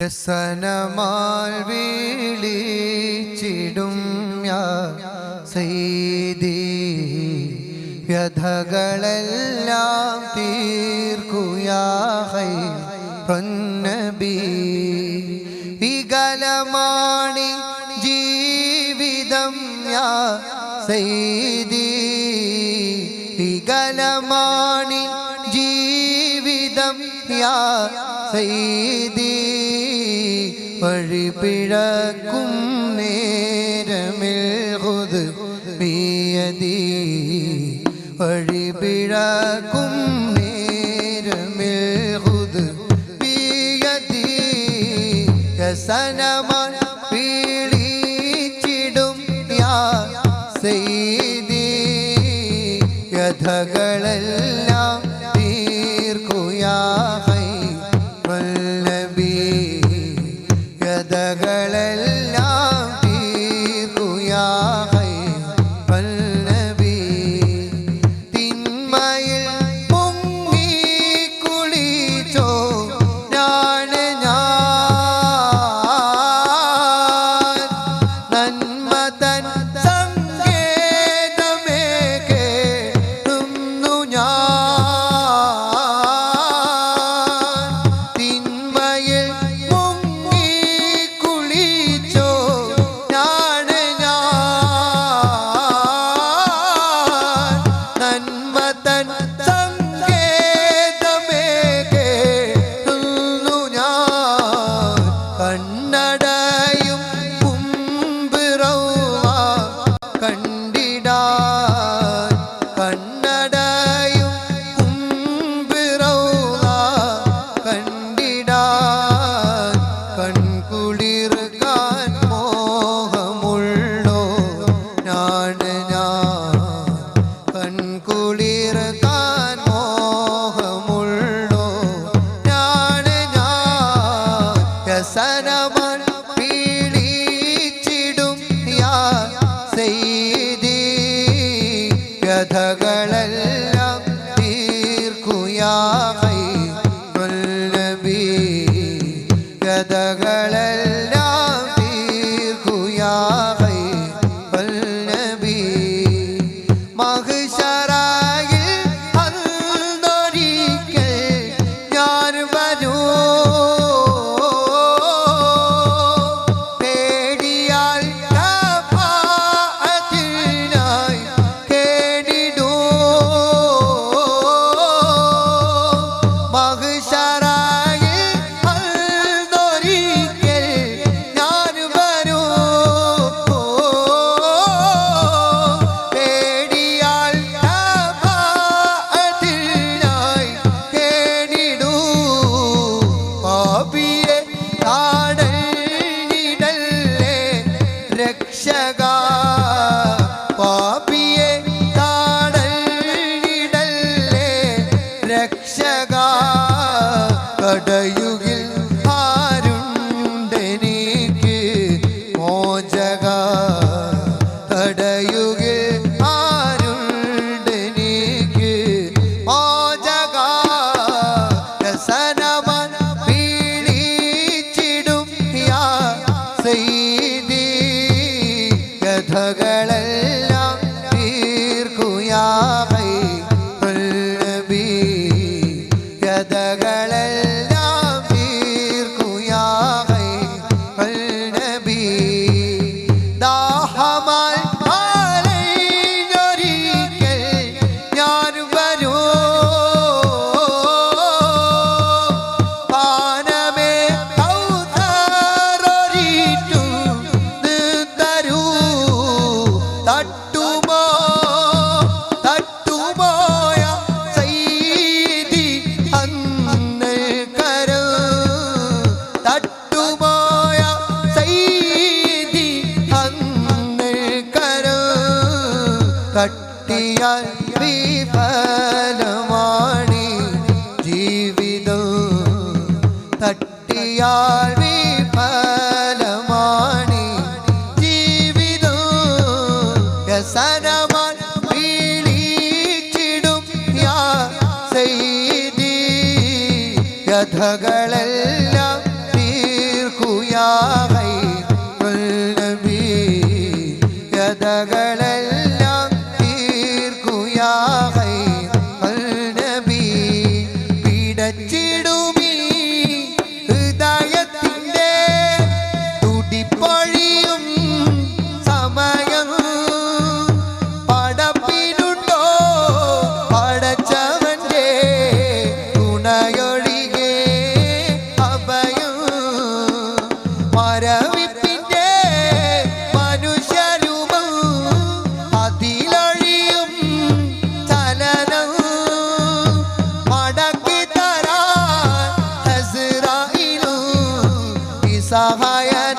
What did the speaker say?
വ്യസനമാൽ വീളിച്ചിടും സൈദി വ്യഥകളെല്ലാം തീർക്കുയാഹൈ പൊന്നബി. വികലമാണി ജീവിതം യാ സൈദി വികലമാണി ജീവിതം യാ സൈദീ വഴിപിഴക്കും നേരമിൽ ഹുദ് ബിയതി വഴിപിഴക്കും നേരമിൽ ഹുദ് കസനമ കസനമാൻ പീഡിച്ചിടും യാ സെയ്തി കഥകളെല്ലാം da da إله ಯಶಗಾ കഥകളെ ഫലമാണി ജീവിതം. തട്ടിയാൽ വിഫലമാണി ജീവിതം. രസനമാൻ വീളിച്ചിടും യാ ചെയ്തി കഥകളെല്ലാം തീർക്കുയാ കഥകളെല്ലാം മരവിപ്പിന്റെ മനുഷ്യരൂപം അതിലഴിയും ചലനം മടക്കി തരാൻ ഹസ്രായിലും സഹായന